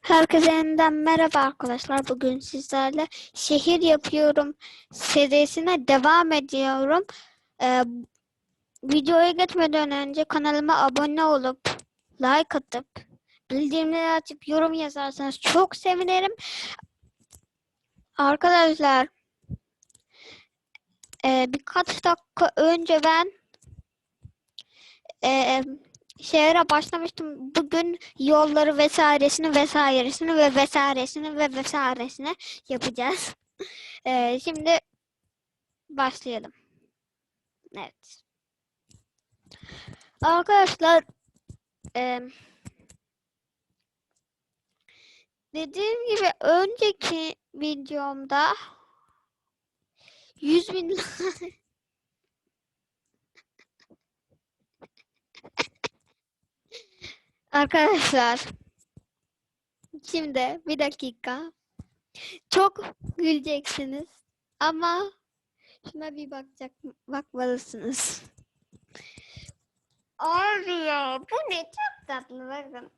Herkese yeniden merhaba arkadaşlar. Bugün sizlerle şehir yapıyorum serisine devam ediyorum. Ee, videoya geçmeden önce kanalıma abone olup like atıp bildirimleri açıp yorum yazarsanız çok sevinirim. Arkadaşlar e, birkaç dakika önce ben e, şehre başlamıştım. Bugün yolları vesairesini vesairesini ve vesairesini ve vesairesini yapacağız. Ee, şimdi başlayalım. Evet. Arkadaşlar e, dediğim gibi önceki videomda 100 bin Arkadaşlar şimdi bir dakika çok güleceksiniz ama şuna bir bakacak bakmalısınız. Abi ya bu ne çok tatlı bakın.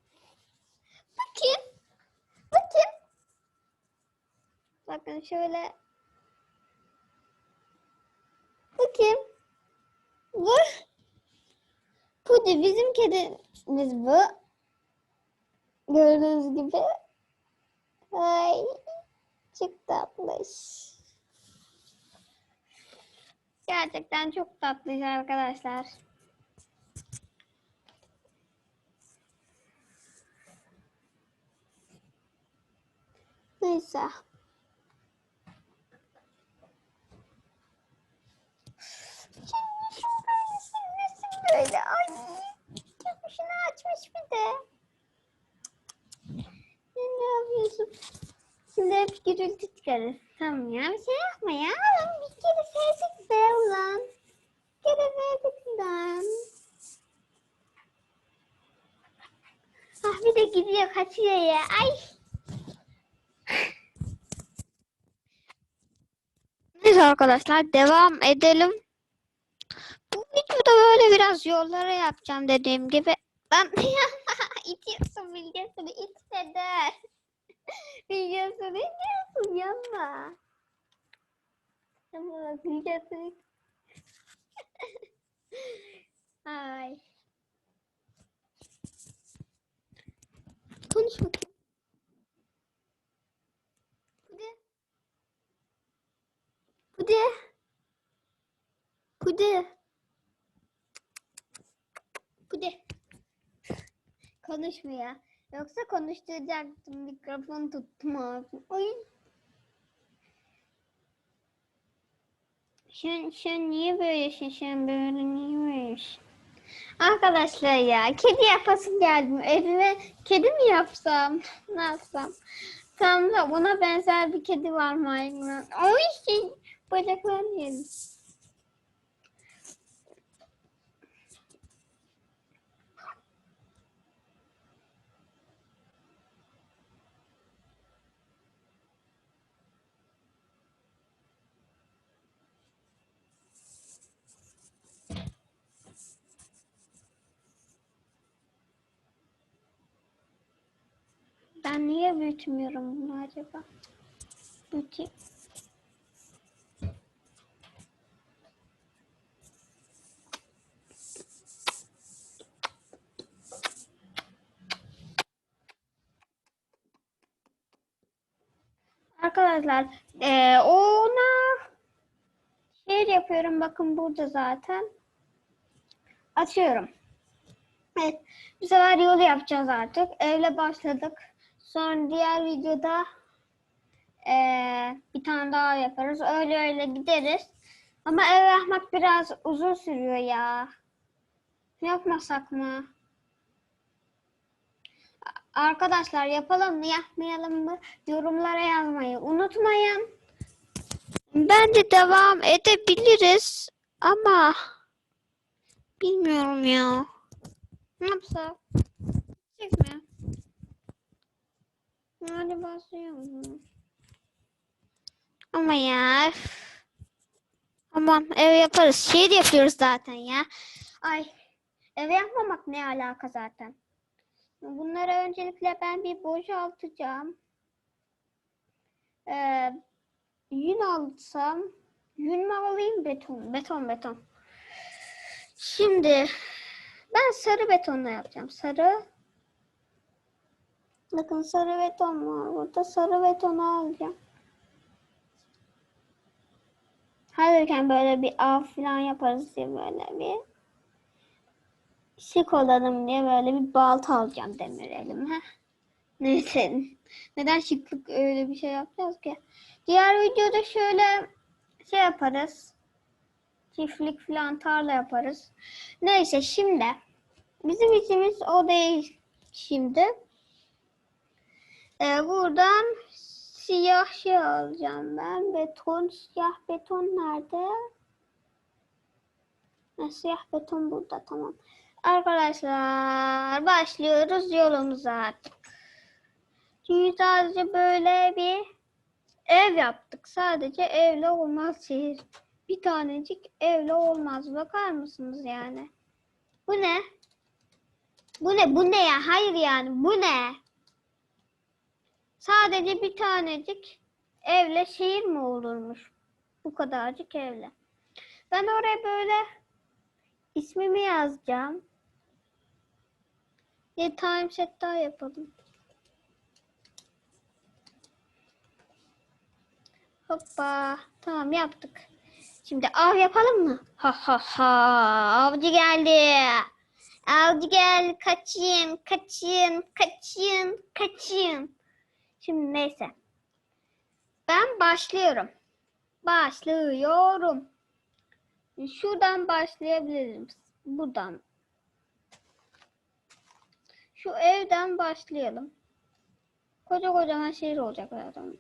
Bu kim? Bu kim? Bakın şöyle. Bu kim? Bu. Bizim kedimiz bu. Gördüğünüz gibi. Ay çok tatlış. Gerçekten çok tatlış arkadaşlar. Neyse. Şimdi şuradan silmesin böyle. Ay köpüşünü açmış bir de. Sen ne yapıyorsun? Şimdi hep gürültü çıkarır. Tamam ya bir şey yapma ya. Bir kere sevdik be ulan. Bir kere lan. Ah bir de gidiyor kaçıyor ya. Ay. Neyse arkadaşlar devam edelim. Bu videoda böyle biraz yollara yapacağım dediğim gibi. Ben itiyorsun bilgisini itme der. Bilgisini itiyorsun yanma. Ama bilgisini Ay. Konuş bakayım. Kude. Kude. Kude. Kude. Konuşmuyor. Yoksa konuşturacaktım. Mikrofon tuttum abi. Ay. Sen, sen niye böylesin? Sen böyle niye böylesin? Arkadaşlar ya kedi yapasım geldi. Evime kedi mi yapsam? Ne yapsam? Tam da buna benzer bir kedi var maymun. Oy şey bacaklarını yedim. Ben niye büyütmüyorum bunu acaba? Büyüteyim. Arkadaşlar eee, ona şey yapıyorum bakın burada zaten. Açıyorum. Evet, bu sefer yolu yapacağız artık. Evle başladık. Sonra diğer videoda eee, bir tane daha yaparız. Öyle öyle gideriz. Ama ev yapmak biraz uzun sürüyor ya. Yapmasak mı? Arkadaşlar yapalım mı yapmayalım mı? Yorumlara yazmayı unutmayın. Bence devam edebiliriz ama bilmiyorum ya. Ne yapsak? Çekme. Hadi başlayalım. Ama ya. Aman ev yaparız. Şey de yapıyoruz zaten ya. Ay ev yapmamak ne alaka zaten. Bunları öncelikle ben bir boşaltacağım. Ee, yün alsam, yün mü alayım beton? Beton, beton. Şimdi ben sarı betonla yapacağım. Sarı. Bakın sarı beton var. Burada sarı betonu alacağım. Hazırken böyle bir av falan yaparız diye böyle bir şık olalım diye böyle bir balta alacağım demir elime. Neyse. Neden şıklık öyle bir şey yapacağız ki? Diğer videoda şöyle şey yaparız. Çiftlik falan tarla yaparız. Neyse şimdi bizim işimiz o değil şimdi. Ee, buradan siyah şey alacağım ben. Beton, siyah beton nerede? Ha, siyah beton burada tamam. Arkadaşlar başlıyoruz yolumuza artık. Çünkü sadece böyle bir ev yaptık. Sadece evle olmaz şehir. Bir tanecik evle olmaz. Bakar mısınız yani? Bu ne? Bu ne? Bu ne ya? Hayır yani. Bu ne? Sadece bir tanecik evle şehir mi olurmuş? Bu kadarcık evle. Ben oraya böyle ismimi yazacağım. Bir time set daha yapalım. Hoppa. Tamam yaptık. Şimdi av yapalım mı? Ha ha ha. Avcı geldi. Avcı geldi. Kaçın, kaçın, kaçın, kaçın. Şimdi neyse. Ben başlıyorum. Başlıyorum. Şuradan başlayabilirim. Buradan. Şu evden başlayalım. Koca kocaman şehir olacak zaten.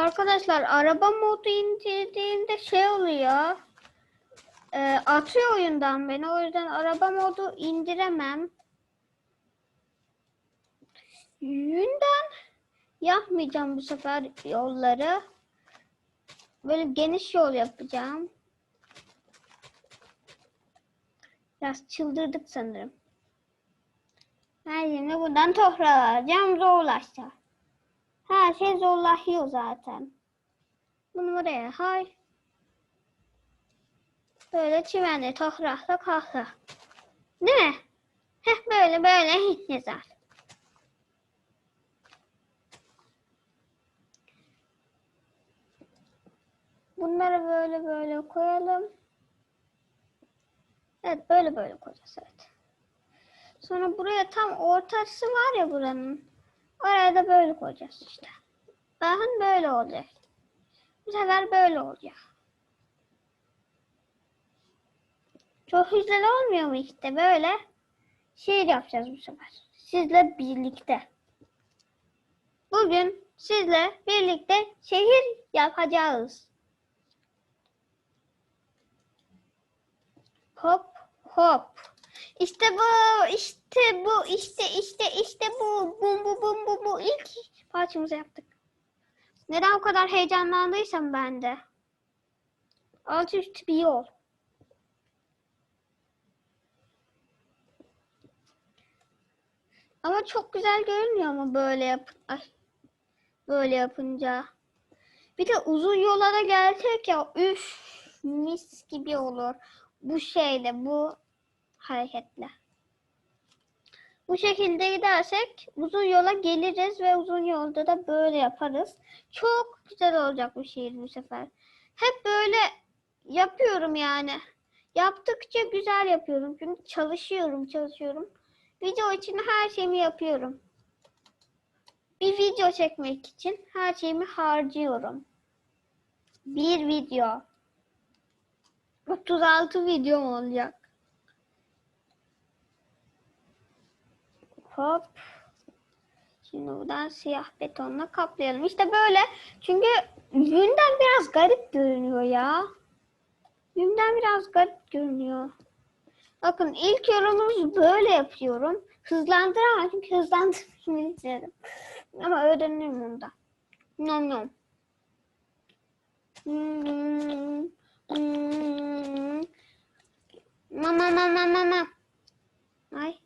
Arkadaşlar araba modu indirdiğimde şey oluyor. E, atıyor oyundan beni. O yüzden araba modu indiremem. Yünden yapmayacağım bu sefer yolları. Böyle geniş yol yapacağım. Biraz çıldırdık sanırım. Ben şimdi buradan toprağı alacağım zorlaşacak. Her şey zorlaşıyor zaten. Bunu buraya hay. Böyle çimenle toprakla kahla. Değil mi? Heh böyle böyle hiç güzel. Bunları böyle böyle koyalım. Evet böyle böyle koyacağız evet. Sonra buraya tam ortası var ya buranın. Oraya da böyle koyacağız işte. Bakın böyle olacak. Bu sefer böyle olacak. Çok güzel olmuyor mu işte böyle? Şehir yapacağız bu sefer. Sizle birlikte. Bugün sizle birlikte şehir yapacağız. Hop hop. İşte bu, işte bu, işte işte işte bu, bum bu bum bu bu ilk parçamızı yaptık. Neden o kadar heyecanlandıysam ben de. Alt üst bir yol. Ama çok güzel görünüyor mu böyle yap Ay. böyle yapınca. Bir de uzun yola da gelsek ya üf mis gibi olur. Bu şeyle bu hareketle. Bu şekilde gidersek uzun yola geliriz ve uzun yolda da böyle yaparız. Çok güzel olacak bu şehir bu sefer. Hep böyle yapıyorum yani. Yaptıkça güzel yapıyorum. Çünkü çalışıyorum, çalışıyorum. Video için her şeyimi yapıyorum. Bir video çekmek için her şeyimi harcıyorum. Bir video. 36 videom olacak. Hop. Şimdi buradan siyah betonla kaplayalım. İşte böyle. Çünkü yünden biraz garip görünüyor ya. Yünden biraz garip görünüyor. Bakın ilk yorumumu böyle yapıyorum. Hızlandıramam çünkü hızlandırmayı isterim. Ama öğrenirim onda. Nom nom. Hmm, hmm. Mama mama mama. Ay.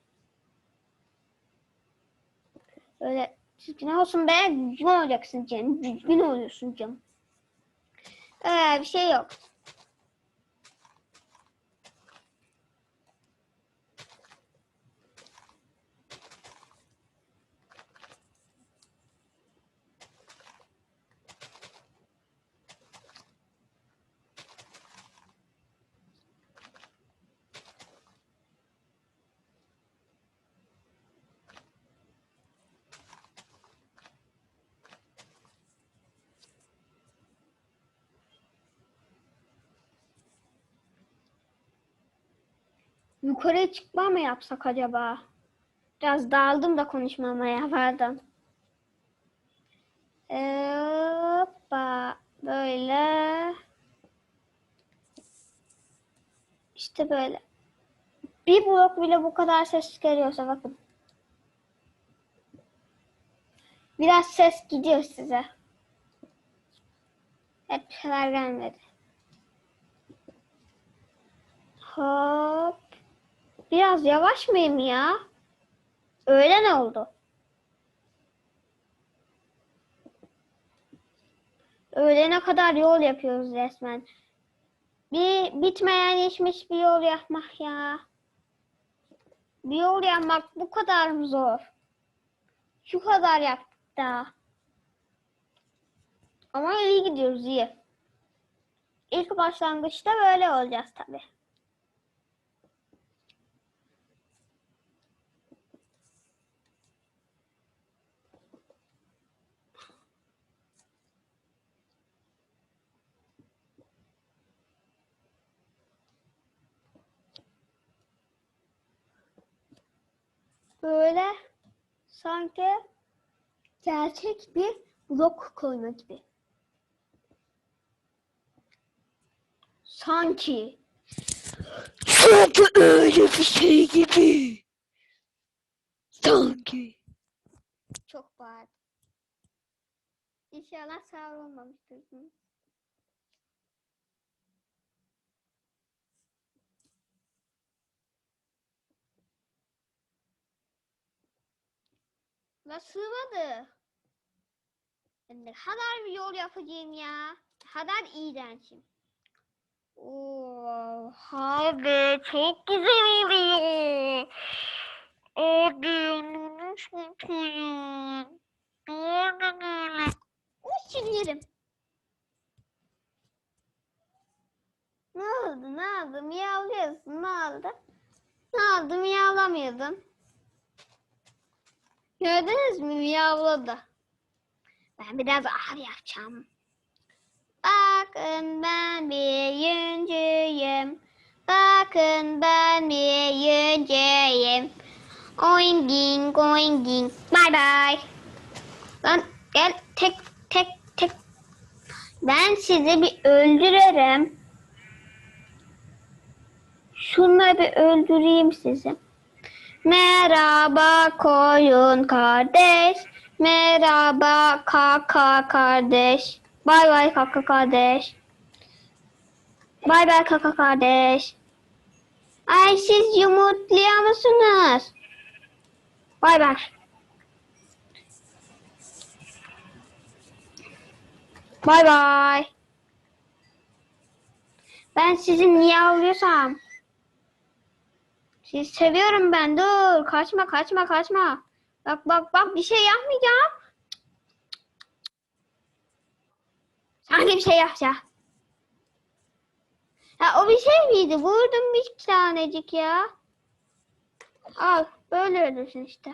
Öyle düzgün olsun be. Düzgün olacaksın canım. Düzgün oluyorsun canım. Ee, bir şey yok. Yukarıya çıkma mı yapsak acaba? Biraz dağıldım da konuşmamaya pardon. Ee, Hoppa böyle. İşte böyle. Bir blok bile bu kadar ses çıkarıyorsa bakın. Biraz ses gidiyor size. Hep şeyler gelmedi. Hop. Biraz yavaş mıyım ya? Öyle ne oldu? Öğlene kadar yol yapıyoruz resmen. Bir bitmeyen geçmiş bir yol yapmak ya. Bir yol yapmak bu kadar mı zor? Şu kadar yaptık daha. Ama iyi gidiyoruz iyi. İlk başlangıçta böyle olacağız tabii. Böyle sanki gerçek bir blok koyma gibi. Sanki. Sanki öyle bir şey gibi. Sanki. Çok bağırdı. İnşallah savrulmamıştır. Hı. La sığmadı. Ne kadar bir yol yapacağım ya. Ne kadar iğrençim. Oha be çok güzel oluyor. Abi onu satayım. Doğru böyle. Uçun yerim. Ne oldu ne oldu miyavlıyorsun ne oldu? Ne oldu miyavlamıyordun? Gördünüz mü miyavladı. Ben biraz ağır yapacağım. Bakın ben bir yüncüyüm. Bakın ben bir yüncüyüm. Oinging oinging. Bye bye. Lan gel tek tek tek. Ben sizi bir öldürürüm. Şunları bir öldüreyim sizi. Merhaba koyun kardeş. Merhaba kaka kardeş. Bay bay kaka kardeş. Bay bay kaka kardeş. Ay siz yumurtluyor musunuz? Bay bay. Bay bay. Ben sizi miyavlıyorsam. Sizi seviyorum ben. Dur. Kaçma kaçma kaçma. Bak bak bak bir şey yapmayacağım. Sanki bir şey yapacağım. Ha o bir şey miydi? Vurdum bir tanecik ya. Al böyle ölürsün işte.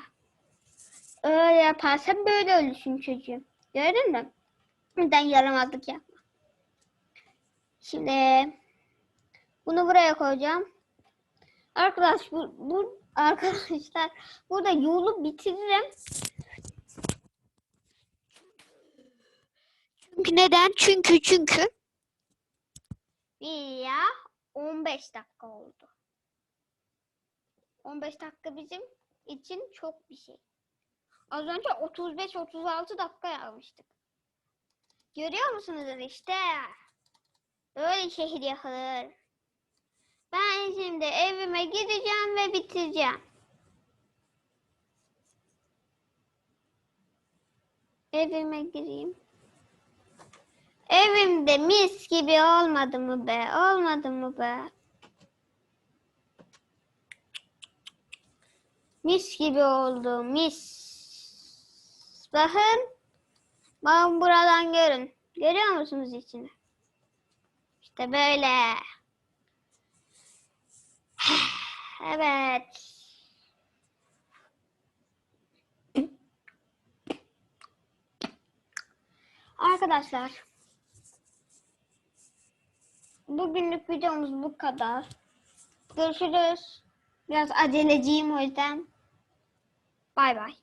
Öyle yaparsan böyle ölürsün çocuğum. Gördün mü? Neden yaramazlık yapma. Şimdi bunu buraya koyacağım. Arkadaş bu, bu arkadaşlar burada yolu bitiririm. Çünkü neden? Çünkü çünkü. Bir ya 15 dakika oldu. 15 dakika bizim için çok bir şey. Az önce 35-36 dakika yapmıştık. Görüyor musunuz işte? Böyle şehir yapılır. Ben şimdi evime gideceğim ve bitireceğim. Evime gireyim. Evimde mis gibi olmadı mı be? Olmadı mı be? Mis gibi oldu. Mis. Bakın. Bakın buradan görün. Görüyor musunuz içini? İşte böyle. Evet. Arkadaşlar. Bugünlük videomuz bu kadar. Görüşürüz. Biraz aceleciyim o yüzden. Bay bay.